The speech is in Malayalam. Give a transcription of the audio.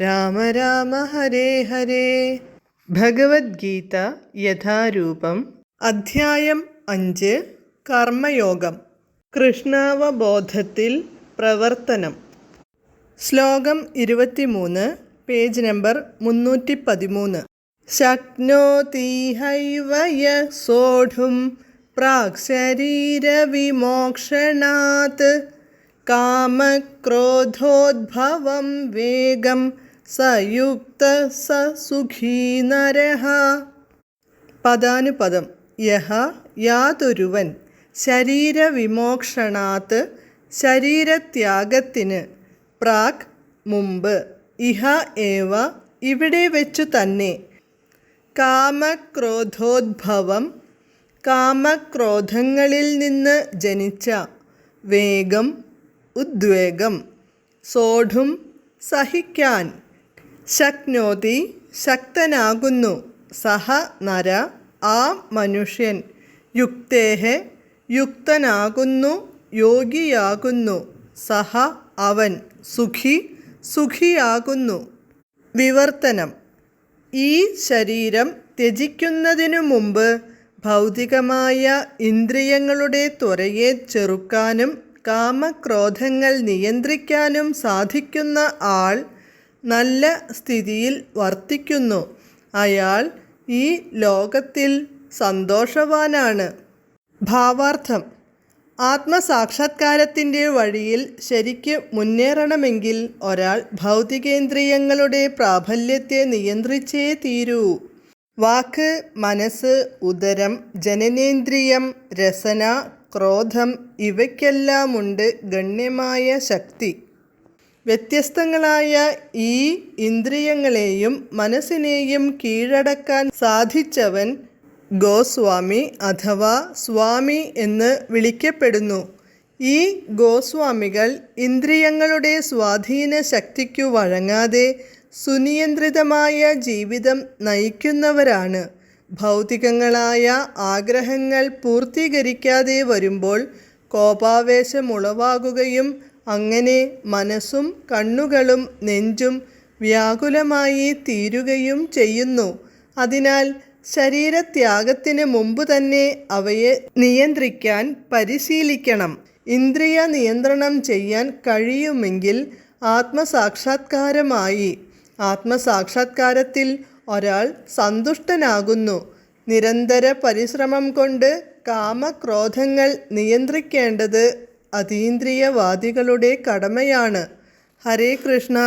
രാമ രാമ ഹരേ ഹരേ. ഭഗവത്ഗീത യഥാരൂപം അധ്യായം അഞ്ച് കർമ്മയോഗം. കൃഷ്ണാവബോധത്തിൽ പ്രവർത്തനം. ശ്ലോകം ഇരുപത്തിമൂന്ന് പേജ് നമ്പർ മുന്നൂറ്റി പതിമൂന്ന് ശക്നോതിഹൈവയ സോഢും പ്രാക് ശരീരവിമോക്ഷണാത് കാമക്രോധോദ്ഭവം വേഗം സയുക്ത സുഖീ നരഹ പദാനുപദം യഹ യാതൊരുവൻ ശരീരവിമോക്ഷണാത്ത് ശരീരത്യാഗത്തിന് പ്രാക് മുമ്പ് ഇഹ ഏവ ഇവിടെ വെച്ചു തന്നെ. കാമക്രോധോദ്ഭവം കാമക്രോധങ്ങളിൽ നിന്ന് ജനിച്ച വേഗം ഉദ്വേഗം സോഢും സഹിക്കാൻ. ശക്നോതി ശക്തനാകുന്നു. സഹ നര ആ മനുഷ്യൻ. യുക്തേഹ യുക്തനാകുന്നു യോഗിയാകുന്നു. സഹ അവൻ സുഖി സുഖിയാകുന്നു. വിവർത്തനം. ഈ ശരീരം ത്യജിക്കുന്നതിനു മുമ്പ് ഭൗതികമായ ഇന്ദ്രിയങ്ങളുടെ ത്വരയെ ചെറുക്കാനും കാമക്രോധങ്ങൾ നിയന്ത്രിക്കാനും സാധിക്കുന്ന ആൾ നല്ല സ്ഥിതിയിൽ വർത്തിക്കുന്നു. അയാൾ ഈ ലോകത്തിൽ സന്തോഷവാനാണ്. ഭാവാർത്ഥം. ആത്മസാക്ഷാത്കാരത്തിന്റെ വഴിയിൽ ശരിക്ക് മുന്നേറണമെങ്കിൽ ഒരാൾ ഭൗതികേന്ദ്രിയങ്ങളുടെ പ്രാബല്യത്തെ നിയന്ത്രിച്ചേ തീരൂ. വാക്ക് മനസ്സ് ഉദരം ജനനേന്ദ്രിയം രസന ക്രോധം ഇവയ്ക്കെല്ലാമുണ്ട് ഗണ്യമായ ശക്തി. വ്യത്യസ്തങ്ങളായ ഈ ഇന്ദ്രിയങ്ങളെയും മനസ്സിനെയും കീഴടക്കാൻ സാധിച്ചവൻ ഗോസ്വാമി അഥവാ സ്വാമി എന്ന് വിളിക്കപ്പെടുന്നു. ഈ ഗോസ്വാമികൾ ഇന്ദ്രിയങ്ങളുടെ സ്വാധീന ശക്തിക്കു വഴങ്ങാതെ സുനിയന്ത്രിതമായ ജീവിതം നയിക്കുന്നവരാണ്. ഭൗതികങ്ങളായ ആഗ്രഹങ്ങൾ പൂർത്തീകരിക്കാതെ വരുമ്പോൾ കോപാവേശമുളവാകുകയും അങ്ങനെ മനസ്സും കണ്ണുകളും നെഞ്ചും വ്യാകുലമായി തീരുകയും ചെയ്യുന്നു. അതിനാൽ ശരീരത്യാഗത്തിന് മുമ്പ് തന്നെ അവയെ നിയന്ത്രിക്കാൻ പരിശീലിക്കണം. ഇന്ദ്രിയ നിയന്ത്രണം ചെയ്യാൻ കഴിയുമെങ്കിൽ ആത്മസാക്ഷാത്കാരമായി. ആത്മസാക്ഷാത്കാരത്തിൽ ഒരാൾ സന്തുഷ്ടനാകുന്നു. നിരന്തര പരിശ്രമം കൊണ്ട് കാമക്രോധങ്ങൾ നിയന്ത്രിക്കേണ്ടത് അതീന്ദ്രിയവാദികളുടെ കടമയാണ്. ഹരേ കൃഷ്ണ.